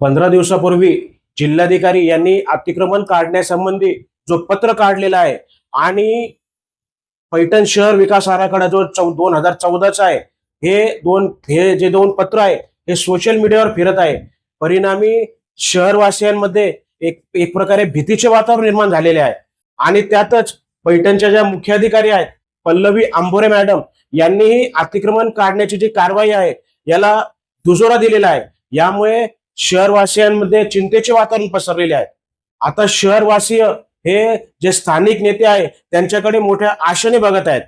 पंधरा दिवसापूर्वी जिल्हाधिकारी यांनी अतिक्रमण काढण्यासंबंधी जो पत्र काढलेला आहे आणि पैठण शहर विकास आराखडा जो चौ दोन हजार चौदाचा आहे हे दोन हे जे दोन पत्र आहे हे सोशल मीडियावर फिरत आहे. परिणामी शहरवासियांमध्ये एक एक प्रकारे भीतीचे वातावरण निर्माण झालेले आहे. आणि त्यातच पैठणच्या ज्या मुख्याधिकारी आहेत पल्लवी आंबोरे मॅडम यांनीही अतिक्रमण काढण्याची जी कारवाई आहे याला दुजोरा दिलेला आहे. यामुळे शहरवासियांमध्ये चिंतेचे वातावरण पसरलेले आहे. आता शहरवासीय हे जे स्थानिक नेते आहे त्यांच्याकडे मोठ्या आशेने बघत आहेत.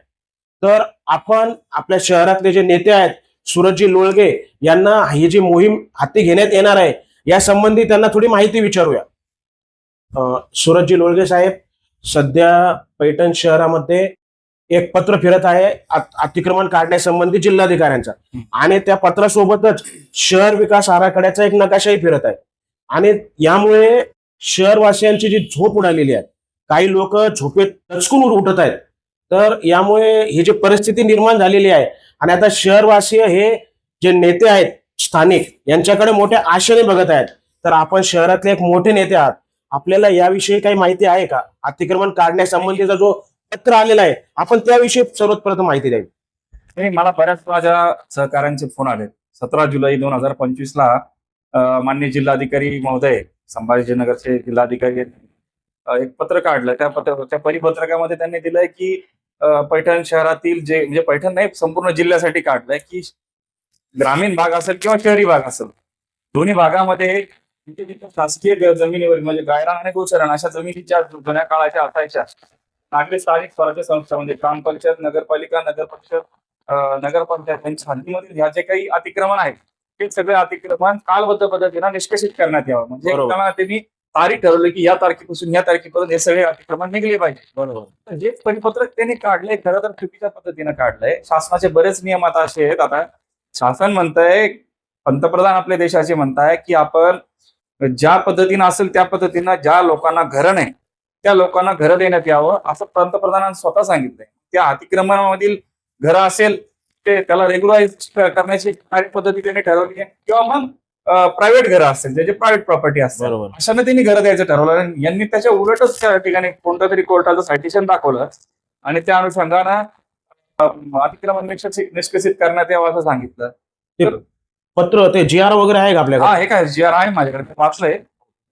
तर आपण आपल्या शहरातले जे नेते आहेत सुरजजी लोळगे यांना ही जी मोहीम हाती घेण्यात येणार आहे या संबंधी त्यांना थोडी माहिती विचारूया. सूरजजी सुरजजी लोळगे साहेब सध्या पैठण शहरामध्ये एक पत्र फिरत आहे अतिक्रमण काढण्यासंबंधी जिल्हाधिकाऱ्यांचा. आणि त्या पत्रासोबतच शहर विकास आराखड्याचा एक नकाशाही फिरत आहे. आणि यामुळे शहरवासियांची जी झोप उडालेली आहे काही लोक झोपेत टचकून उठत आहेत. तर यामुळे ही जी परिस्थिती निर्माण झालेली आहे आणि आता शहरवासीय हे जे नेते आहेत स्थानिक यांच्याकडे मोठ्या आशेने बघत आहेत. तर आपण शहरातले एक मोठे नेते आहात. आपल्याला याविषयी काही माहिती आहे का? अतिक्रमण काढण्यासंबंधीचा जो पत्र आलेला आहे. आपण त्याविषयी सर्वप्रथम माहिती द्यावी. नाही मला बऱ्याच माझ्या सहकाऱ्यांचे फोन आले सतरा जुलै दोन हजार पंचवीस ला मान्य जिल्हाधिकारी महोदय संभाजीनगरचे जिल्हाधिकारी एक पत्र काढलं. त्या पत्र त्या परिपत्रकामध्ये त्यांनी दिलंय की पैठण शहरातील जे म्हणजे पैठण नाही संपूर्ण जिल्ह्यासाठी काढलंय की ग्रामीण भाग असेल किंवा शहरी भाग असेल दोन्ही भागामध्ये शासकीय जमिनीवर म्हणजे गायरान आणि गोचरण अशा जमिनी ज्या जुन्या काळाच्या असायच्या. नागरी स्थानिक स्वराज्य संस्था म्हणजे ग्रामपंचायत नगरपालिका नगर परिषद अं, नगरपंचायत यांच्या हद्दीमधील ह्या जे काही अतिक्रमण आहेत ते सगळे अतिक्रमण कालबद्ध पद्धतीनं निष्कषित करण्यात यावं. म्हणजे. त्यांना त्यांनी तारीख ठरवली की या तारखेपासून या तारखेपर्यंत हे सगळे अतिक्रमण निघले पाहिजे. बरोबर. जे परिपत्रक त्यांनी काढलंय खरं तर चुकीच्या पद्धतीनं काढलंय. शासनाचे बरेच नियम आता असे आहेत. आता शासन म्हणतंय पंतप्रधान आपल्या देशाचे म्हणताय की आपण ज्या पद्धतीनं असेल त्या पद्धतीनं ज्या लोकांना घरं नाही त्या लोकांना घरं देण्यात यावं असं पंतप्रधानांनी स्वतः सांगितलंय. त्या अतिक्रमणामधील घरं असेल ते त्याला रेग्युलाइज करण्याची कार्यपद्धती त्यांनी ठरवली आहे. किंवा मग प्रायव्हेट घरं असतील ज्याचे प्रायव्हेट प्रॉपर्टी असतील बरोबर. अशाने त्यांनी घरं द्यायचं ठरवलं आणि यांनी त्याच्या उलटच त्या ठिकाणी कोणत्या तरी कोर्टाचं सायटेशन दाखवलं आणि त्या अनुषंगानं अतिक्रमण निष्कषित निष्कषित करण्यात यावं असं सांगितलं. पत्र ते जी आर वगैरे आहे का हा आपल्याकडे? हे काय जी आर आहे माझ्याकडे वाचलंय.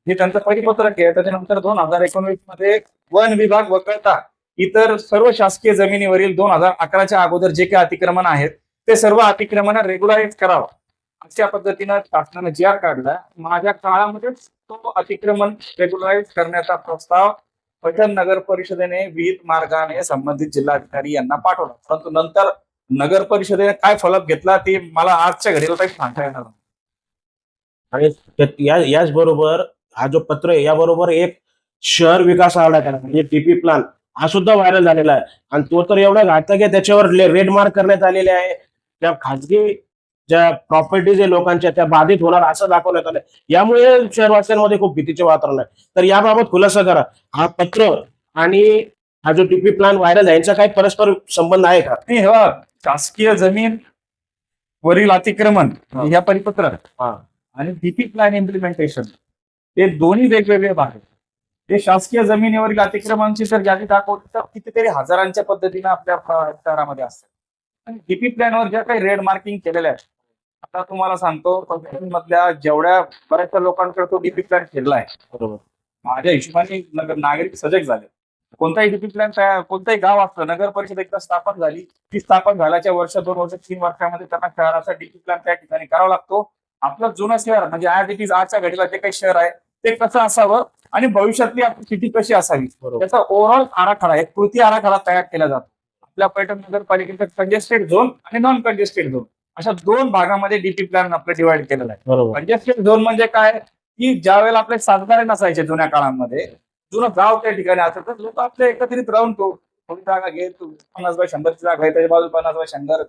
हे त्यांचं परिपत्रक आहे. त्याच्यानंतर दोन हजार एकोणवीसमध्ये वन विभाग वगळता इतर सर्व शासकीय जमिनीवरील दोन हजार अकराच्या अगोदर जे काही अतिक्रमण आहेत ते सर्व अतिक्रमण रेग्युलाइज करावं. अशा पद्धतीनं शासनानं जी आर काढला. माझ्या काळामध्येच तो अतिक्रमण रेग्युलाइज करण्याचा प्रस्ताव पैठण नगर परिषदेने विविध मार्गाने संबंधित जिल्हाधिकारी यांना पाठवला. परंतु नंतर नगर परिषदेने काय फलक घेतला ते मला आजच्या घडीला काही सांगता येणार नाही. बरोबर हा जो पत्र आहे याबरोबर एक शहर विकास आराखडा म्हणजे टीपी प्लान हा सुद्धा व्हायरल झालेला आहे. आणि तो तर एवढा घातक आहे त्याच्यावर रेड मार्क करण्यात आलेले आहे. त्या खाजगी ज्या प्रॉपर्टीज आहे लोकांच्या त्या बाधित होणार असं दाखवण्यात आलं यामुळे शहरवासियांमध्ये खूप भीतीचे वातावरण आहे. तर याबाबत खुलासा करा. हा पत्र आणि हा जो टीपी प्लान व्हायरल आहे यांचा काही परस्पर संबंध आहे का? नाही हे शासकीय जमीन वरील अतिक्रमण. ह्या परिपत्रक हा. आणि डीपी प्लॅन इम्प्लिमेंटेशन हे दोन्ही वेगवेगळे भाग आहेत. ते शासकीय जमिनीवरील अतिक्रमणाची जर यादी दाखवली तर कितीतरी हजारांच्या पद्धतीनं आपल्या शहरामध्ये असतात. आणि डीपी प्लॅनवर ज्या काही रेड मार्किंग केलेल्या आहेत आता तुम्हाला सांगतो मधल्या जेवढ्या बऱ्याचशा लोकांकडे तो डीपी प्लॅन खेळला आहे. बरोबर. माझ्या हिशोबाने नगर नागरिक सजग झाले. कोणताही डीपी प्लॅन तयार कोणताही गाव असतं नगर परिषद एकदा स्थापन झाली ती स्थापन झाल्याच्या वर्ष दोन वर्ष तीन वर्षामध्ये त्यांना शहराचा डीपी प्लॅन त्या ठिकाणी करावा लागतो. आपलं जुनं शहर म्हणजे ऍज इट इज आजच्या घडीला जे काही शहर आहे ते कसं असावं आणि भविष्यातली आपली सिटी कशी असावी? त्याचा ओव्हरऑल आराखडा एक कृती आराखडा तयार केला जातो. आपल्या पैठण नगरपालिकेचा कंजेस्टेड झोन आणि नॉन कंजेस्टेड झोन अशा दोन भागामध्ये डीपी प्लॅन आपलं डिवाइड केलेला आहे. कंजेस्टेड झोन म्हणजे काय? की ज्या वेळेला आपले सातबारे नसायचे जुन्या काळामध्ये जुनं गाव त्या ठिकाणी असायचं. तर लोक आपले एकत्रित राहून तो थोडी जागा घे तू पन्नास बाय शंभरची जागा आहे त्याच्या बाजू पन्नास बाय शंभर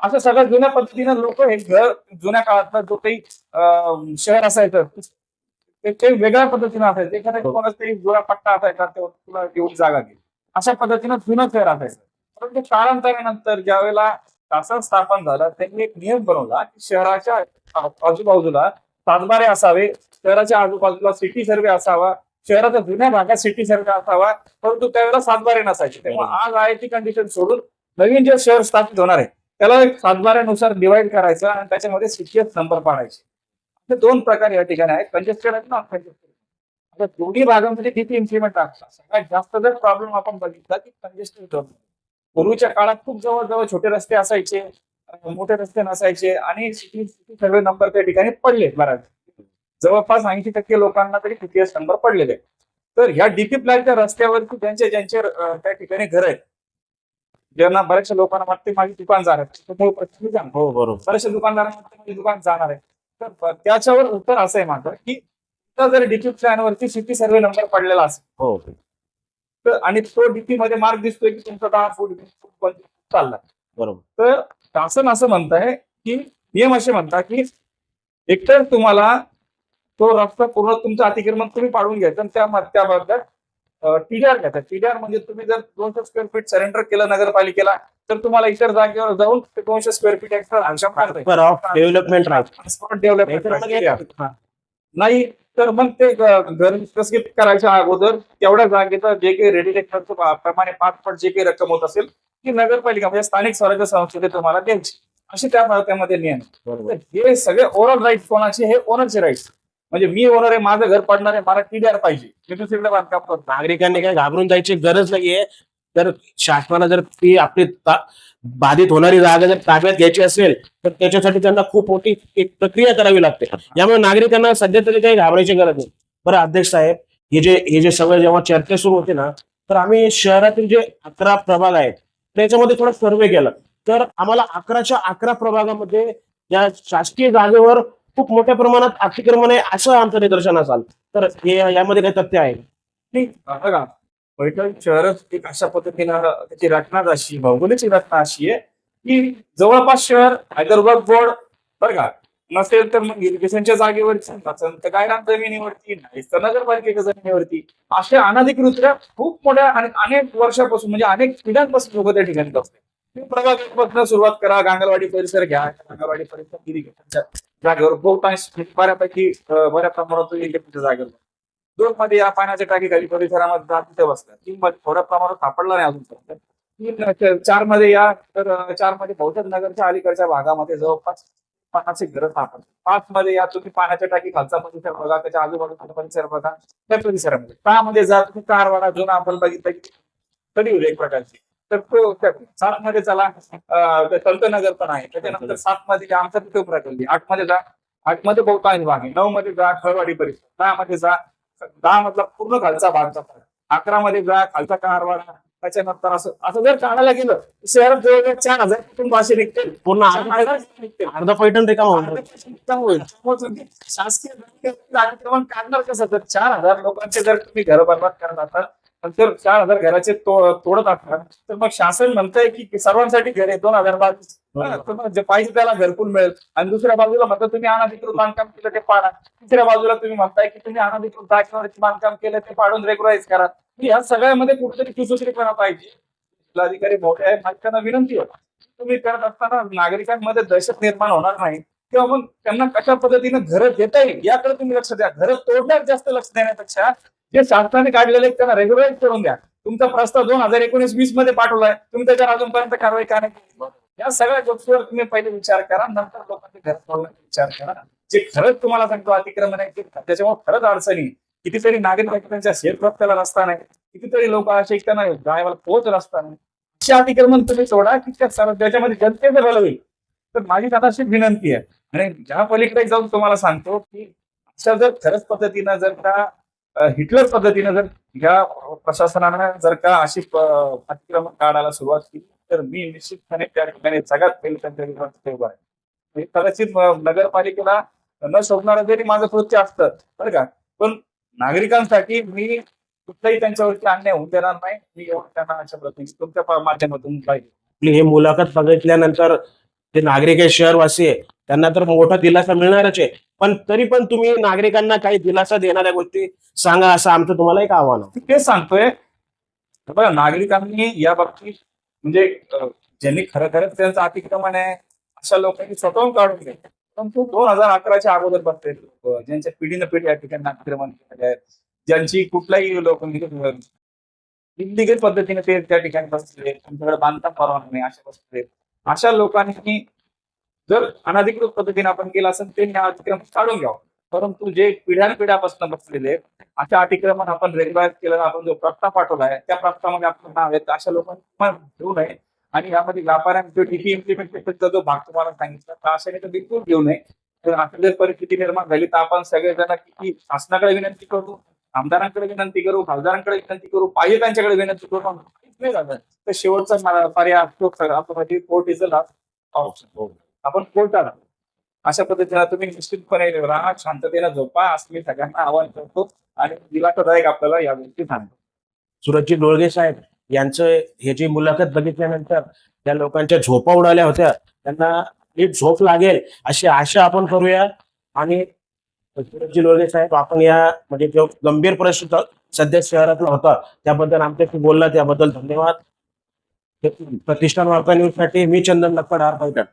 असं सगळं जुन्या पद्धतीनं लोक हे घर जुन्या काळातलं जो काही शहर असायचं ते वेगळ्या पद्धतीनं असायचं. एखाद्या कोणाचा तरी जुना पट्टा असायचा तो तुला एवढी जागा घे अशा पद्धतीनं जुनं शहर असायचं. परंतु कालांतरानंतर ज्या वेळेला शासन स्थापन झालं त्यांनी एक नियम बनवला की शहराच्या आजूबाजूला सातबारे असावे शहराच्या आजूबाजूला सिटी सर्वे असावा शहराच्या जुन्या भागात सिटी सर्वे असावा परंतु त्यावेळेला सातबारे नसायचे. तेव्हा आज आहे ती कंडिशन सोडून नवीन जे शहर स्थापित होणार आहे त्याला एक सातबाऱ्यानुसार डिवाइड करायचं आणि त्याच्यामध्ये सिटीएस नंबर पाडायचे. असे दोन प्रकार या ठिकाणी आहेत. कंजेस्टेड आणि नॉन कंजेस्टेड आता दोन्ही भागांमध्ये किती इम्प्लिमेंट असतात सगळ्यात जास्त जर प्रॉब्लेम आपण बघितला की कंजेस्टेड पूर्वीच्या काळात खूप जवळ छोटे रस्ते असायचे मोठे रस्ते नसायचे आणि सिटी सर्वे नंबर त्या ठिकाणी पडले बऱ्याच. जवळपास ऐंशी टक्के लोकांना तरी सीटीएस नंबर पडलेले. आहेत. तर ह्या डीपी प्लॅनच्या रस्त्यावरती ज्यांचे ज्यांचे त्या ठिकाणी घर आहेत. ज्यांना बऱ्याचशा लोकांना वाटते माझी दुकान जाणार आहे. हो बरोबर. बऱ्याचशा दुकानदारांना माझी दुकान जाणार आहे. तर त्याच्यावर उत्तर असं आहे माझं की जर डीपी प्लॅनवरती सिटी सर्वे नंबर पडलेला असेल हो. तर आणि तो डीपी मध्ये मार्क दिसतोय की तुमचा दहा फूट फूट चालला. बरोबर. तर शासन असं म्हणत आहे की नियम असे म्हणतात की एकतर तुम्हाला तो रस्ता पूर्ण तुमचं अतिक्रमण तुम्ही पाडून घ्यायचं आणि त्या त्याबद्दल टीडीआर घ्यायचा. टीडीआर म्हणजे तुम्ही जर दोनशे स्क्वेअर फीट सरेंडर केलं नगरपालिकेला तर तुम्हाला इतर जागेवर जाऊन ते दोनशे स्क्वेअर फीट एक्स्ट्रा डेव्हलपमेंट राहते स्पॉट डेव्हलपमेंट नाही तर मग ते ग- घर विकसित करायच्या अगोदर तेवढ्या जागेचं जे काही रेडी प्रमाणे पाच पट जे काही रक्कम होत असेल ती नगरपालिका म्हणजे स्थानिक स्वराज्य संस्थेने तुम्हाला द्यायची. असे त्या त्यामध्ये नियम हे सगळे ओव्हरऑल राईट कोणाचे? हे ओनरचे राईट्स म्हणजे मी ओनर आहे माझं घर पडणार आहे मला टीडीआर पाहिजे. मी दुसरीकडे बांधकाम करतो. नागरिकांनी काय घाबरून जायची गरज नाहीये. तर शासनाला जर ती आपली बाधित होणारी जागा जर ताब्यात घ्यायची असेल तर त्याच्यासाठी त्यांना खूप मोठी एक प्रक्रिया करावी लागते. यामुळे नागरिकांना सध्या तरी काही घाबरायची गरज नाही. बरं अध्यक्ष साहेब हे जे हे जे सगळं जेव्हा चर्चा सुरू होते ना तर आम्ही शहरातील जे अकरा प्रभाग आहेत त्याच्यामध्ये थोडा सर्वे केला. तर आम्हाला अकराच्या अकरा प्रभागामध्ये या शासकीय जागेवर खूप मोठ्या प्रमाणात अतिक्रमण आहे असं आमचं निदर्शनास आलं. तर हे यामध्ये काही तथ्य आहे का? पैठण शहरच एक अशा पद्धतीनं त्याची रचनाच अशी भौगोलिक रचना अशी आहे की जवळपास शहर हैदराबाद बोर्ड बरं का नसेल तर मग इरिगेशनच्या जागेवरती नसेल तर जमिनीवरती नाही तर नगरपालिकेच्या जमिनीवरती अशा अनधिकृतल्या खूप मोठ्या आणि अनेक वर्षापासून म्हणजे अनेक पिढ्यांपासून लोक त्या ठिकाणी बसले तुम्ही प्रभागापासून सुरुवात करा गांगलवाडी परिसर घ्या गांगलवाडी परिसर इरिगेशनच्या जागेवर बहुतांश बऱ्यापैकी बऱ्या प्रमाणात इरिगेशनच्या जागेवर दोन मध्ये या पाण्याच्या टाकी खाली परिसरामध्ये जात तिथे बसतात. तीन मध्ये थोड्या प्रमाणात सापडला नाही अजून तीन चारमध्ये या तर चारमध्ये बहुतेक नगरच्या अलीकडच्या भागामध्ये जवळपास पाण्याचे घर सापडतात पाच मध्ये या तुम्ही पाण्याच्या टाकी खालचा परिसर बघा त्याच्या आजूबाजूचा परिसर बघा त्या परिसरामध्ये. त्यामध्ये मध्ये जा तुम्ही कारवाडा जुना आपण बघितलं की कधी होईल एक प्रकारची. तर तो सात मध्ये चला संतनगर पण आहे. त्याच्यानंतर सात मध्ये आमचा तिथे प्रकल्प आठमध्ये जा आठमध्ये बहुतांश भाग आहे. नऊ मध्ये जा खळवाडी परिसर. दहा मध्ये जा दहा मधला पूर्ण खालचा भाग अकरा मध्ये जा खालचा कारवाडा त्याच्यानंतर असं असं जर काढायला गेलं शहरात जवळजवळ चार हजार कुटुंब असे निघतील. पूर्ण अर्धा पैठण रिकामा होईल शासकीय काढणार कसं? तर चार हजार लोकांचे जर तुम्ही घर बर्बाद करत असाल तर चार हजार घराचे तोडत असाल तर मग शासन म्हणतंय की सर्वांसाठी घर आहे दोन हजार बावीस. जे पाहिजे त्याला घरकुल मिळेल. आणि दुसऱ्या बाजूला म्हणता तुम्ही अनधिकृत बांधकाम केलं ते पाडा. तिसऱ्या बाजूला तुम्ही म्हणताय की तुम्ही अनधिकृत जागेवरती बांधकाम केलं ते पाडून रेग्युलाइज करा. या सगळ्यामध्ये कुठेतरी सुसुसरीपणा पाहिजे. जिल्हाधिकारी मोठे आहे त्यांना विनंती होती तुम्ही करत असताना नागरिकांमध्ये दहशत निर्माण होणार नाही. किंवा मग त्यांना कशा पद्धतीनं घरं देता येईल याकडे तुम्ही लक्ष द्या. घरं तोडण्यात जास्त लक्ष देण्यापेक्षा जे शासनाने काढलेले त्यांना रेग्युलाइज करून द्या. तुमचा प्रस्ताव दोन हजार एकोणीस वीसमध्ये पाठवलाय. तुम्ही त्याच्यावर अजूनपर्यंत कारवाई का नाही या सगळ्या गोष्टीवर तुम्ही पहिले विचार करा. नंतर लोकांचे घर विचार करा. जे खरंच तुम्हाला सांगतो अतिक्रमण आहे त्याच्यामुळे खरंच अडचणी कितीतरी नागरिक त्यांच्या शेत रस्ता नाही. कितीतरी लोक असे त्यांना जायला पोहोच रस्ता नाही. असे अतिक्रमण तुम्ही सोडा की त्या त्याच्यामध्ये जनतेचं भलं होईल. तर माझी दादाशी विनंती आहे. आणि ज्या पलीकडे जाऊन तुम्हाला सांगतो की अशा जर खरंच पद्धतीनं जर का हिटलर पद्धतीनं जर ह्या प्रशासनानं जर का अशी अतिक्रमण काढायला सुरुवात केली तर मी निश्चितपणे त्या ठिकाणी सगळ्यात पहिले त्यांच्या विरोधात उभा आहे म्हणजे कदाचित नगरपालिकेला न शोधणारं जरी माझं कृत्य असतं बरं का पण नागरिकांसाठी मी कुठलाही त्यांच्यावरती अन्याय होऊन देणार नाही मी त्यांना अशा प्रतिनिधी तुमच्या माध्यमातून पाहिजे हे मुलाखत बघितल्यानंतर जे नागरिक आहे शहरवासी आहे त्यांना तर मोठा दिलासा मिळणारच आहे. पण तरी पण तुम्ही नागरिकांना काही दिलासा देणाऱ्या गोष्टी सांगा असं आमचं तुम्हाला एक आव्हान आहे. तेच सांगतोय. बघा नागरिकांनी या बाबतीत म्हणजे ज्यांनी खरं खरंच त्यांचं अतिक्रमण आहे अशा लोकांनी स्वतःहून काढून घे परंतु दोन हजार अकराच्या अगोदर बसले लोक ज्यांच्या पिढीनं पिढी या ठिकाणी अतिक्रमण केलेले आहेत ज्यांची कुठलाही लोक इलिगल पद्धतीने ते त्या ठिकाणी बसले तुमच्याकडे बांधकाम परवाना नाही अशा बसले अशा लोकांनी जर अनधिकृत पद्धतीने आपण केलं असेल ते हा अतिक्रम काढून घ्यावं. परंतु जे पिढ्यानपिढ्यापासून बसलेले अशा अतिक्रमण आपण रेग्युलाइज केलेला आपण जो प्रस्ताव पाठवला आहे त्या प्रस्तावामध्ये आपलं नाव आहे तर अशा लोकांना घेऊ नये. आणि यामध्ये व्यापाऱ्यांचा डीपी इम्प्लिमेंटेशनचा जो भाग तुम्हाला सांगितला तर अशाने तर बिलकुल घेऊ नये. तर जर परिस्थिती निर्माण झाली तर आपण सगळेजण किती शासनाकडे विनंती करू आमदारांकडे विनंती करू खासदारांकडे विनंती करू पाहिजे त्यांच्याकडे विनंती करू नाही झालं. तर शेवटचा पर्याय असतो सगळा म्हणजे court is the last option आपण कोर्टात अशा पद्धतीने तुम्ही निश्चितपणे राहा शांततेनं झोपा असं मी सगळ्यांना आवाहन करतो आणि दिलासादायक आपल्याला या गोष्टी सांगतो. सुरजजी डोळगे साहेब यांचं हे जी मुलाखत बघितल्यानंतर त्या लोकांच्या झोपा उडाल्या होत्या. त्यांना नीट झोप लागेल अशी आशा आपण करूया. आणि सुरजजी डोळगे साहेब आपण या म्हणजे जो गंभीर प्रश्न सध्या शहरातला होता त्याबद्दल आमच्याशी बोलला त्याबद्दल धन्यवाद. प्रतिष्ठान वार्ता न्यूजसाठी मी चंदन लक्कड आर. पैठण